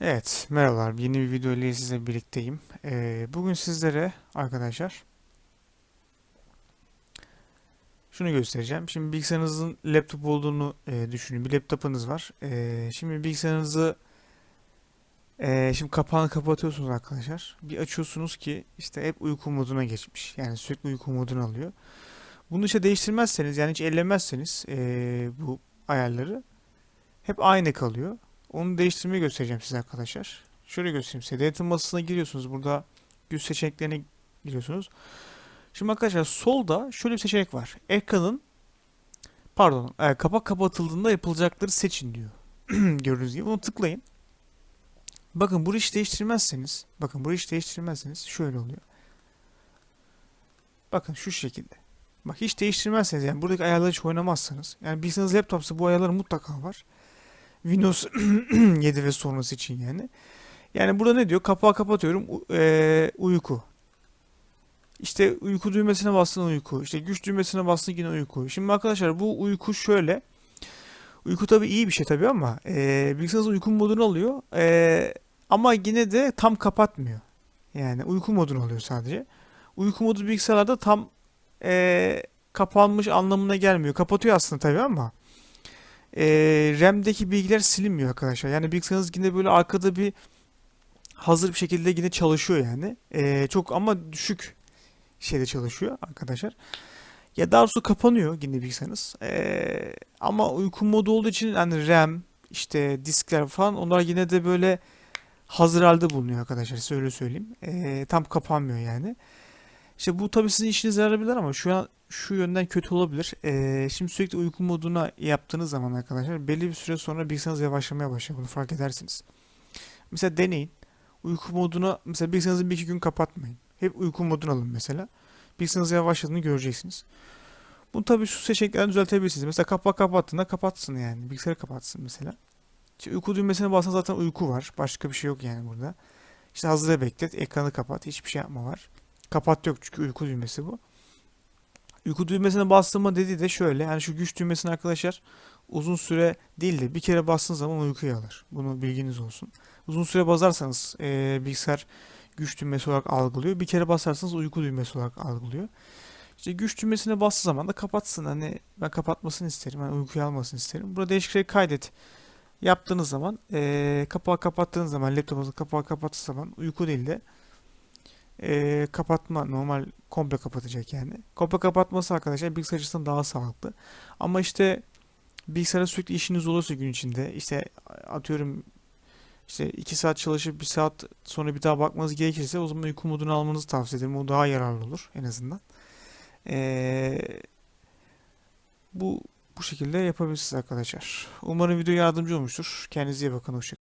Evet, merhabalar. Yeni bir video ile sizle birlikteyim. Ee, bugün sizlere arkadaşlar şunu göstereceğim. Şimdi bilgisayarınızın laptop olduğunu e, düşünün. Bir laptopunuz var. Ee, şimdi bilgisayarınızı e, şimdi kapağını kapatıyorsunuz arkadaşlar. Bir açıyorsunuz ki işte hep uyku moduna geçmiş. Yani sürekli uyku modunu alıyor. Bunu işte değiştirmezseniz yani hiç ellemezseniz e, bu ayarları hep aynı kalıyor. Onu değiştirmeyi göstereceğim size arkadaşlar. Şöyle göstereyim size. Denetim masasına giriyorsunuz. Burada güç seçeneklerine giriyorsunuz. Şimdi arkadaşlar solda şöyle bir seçenek var. Ekranın pardon e, kapak kapatıldığında yapılacakları seçin diyor. Gördüğünüz gibi bunu tıklayın. Bakın burayı hiç değiştirmezseniz bakın burayı hiç değiştirmezseniz şöyle oluyor. Bakın şu şekilde. Bak hiç değiştirmezseniz yani buradaki ayarları hiç oynamazsanız yani bilgisayarınız laptopsa bu ayarlar mutlaka var. Windows 7 ve sonrası için yani. Yani burada ne diyor? Kapağı kapatıyorum. Eee, uyku. İşte uyku düğmesine bastın uyku. İşte güç düğmesine bastın yine uyku. Şimdi arkadaşlar bu uyku şöyle. Uyku tabii iyi bir şey tabii ama eee bilgisayarınız uyku modunu alıyor. Eee, ama yine de tam kapatmıyor. Yani uyku modunu alıyor sadece. Uyku modu bilgisayarlarda tam eee, kapanmış anlamına gelmiyor. Kapatıyor aslında tabii ama e, RAM'deki bilgiler silinmiyor arkadaşlar. Yani bilgisayarınız yine böyle arkada bir hazır bir şekilde yine çalışıyor yani. E, çok ama düşük şeyde çalışıyor arkadaşlar. Ya daha doğrusu kapanıyor yine bilgisayarınız. E, ama uyku modu olduğu için hani RAM işte diskler falan onlar yine de böyle hazır halde bulunuyor arkadaşlar. Size öyle söyleyeyim. E, tam kapanmıyor yani. İşte bu tabii sizin işinize yarayabilir ama şu an şu yönden kötü olabilir. Ee, şimdi sürekli uyku moduna yaptığınız zaman arkadaşlar belli bir süre sonra bilgisayarınız yavaşlamaya başlıyor. Bunu fark edersiniz. Mesela deneyin. Uyku moduna mesela bilgisayarınızı bir iki gün kapatmayın. Hep uyku moduna alın mesela. Bilgisayarınız yavaşladığını göreceksiniz. Bunu tabii şu seçeneklerden düzeltebilirsiniz. Mesela kapağı kapattığında kapatsın yani. Bilgisayarı kapatsın mesela. İşte uyku düğmesine bassan zaten uyku var. Başka bir şey yok yani burada. İşte hazıra beklet, ekranı kapat. Hiçbir şey yapma var. Kapat yok çünkü uyku düğmesi bu. Uyku düğmesine bastırma dediği de şöyle. Yani şu güç düğmesini arkadaşlar uzun süre değil de bir kere bastığınız zaman uykuya alır. Bunu bilginiz olsun. Uzun süre basarsanız e, bilgisayar güç düğmesi olarak algılıyor. Bir kere basarsanız uyku düğmesi olarak algılıyor. İşte güç düğmesine bastığı zaman da kapatsın. Hani ben kapatmasını isterim. Hani uykuya almasını isterim. Burada değişik şey kaydet. Yaptığınız zaman e, kapağı kapattığınız zaman laptopunuzu kapağı kapattığı zaman uyku değil de e, kapatma normal komple kapatacak yani. Komple kapatması arkadaşlar bilgisayar açısından daha sağlıklı. Ama işte bilgisayara sürekli işiniz olursa gün içinde işte atıyorum işte 2 saat çalışıp bir saat sonra bir daha bakmanız gerekirse o zaman uyku modunu almanızı tavsiye ederim. O daha yararlı olur en azından. Ee, bu bu şekilde yapabilirsiniz arkadaşlar. Umarım video yardımcı olmuştur. Kendinize iyi bakın. Hoşçakalın.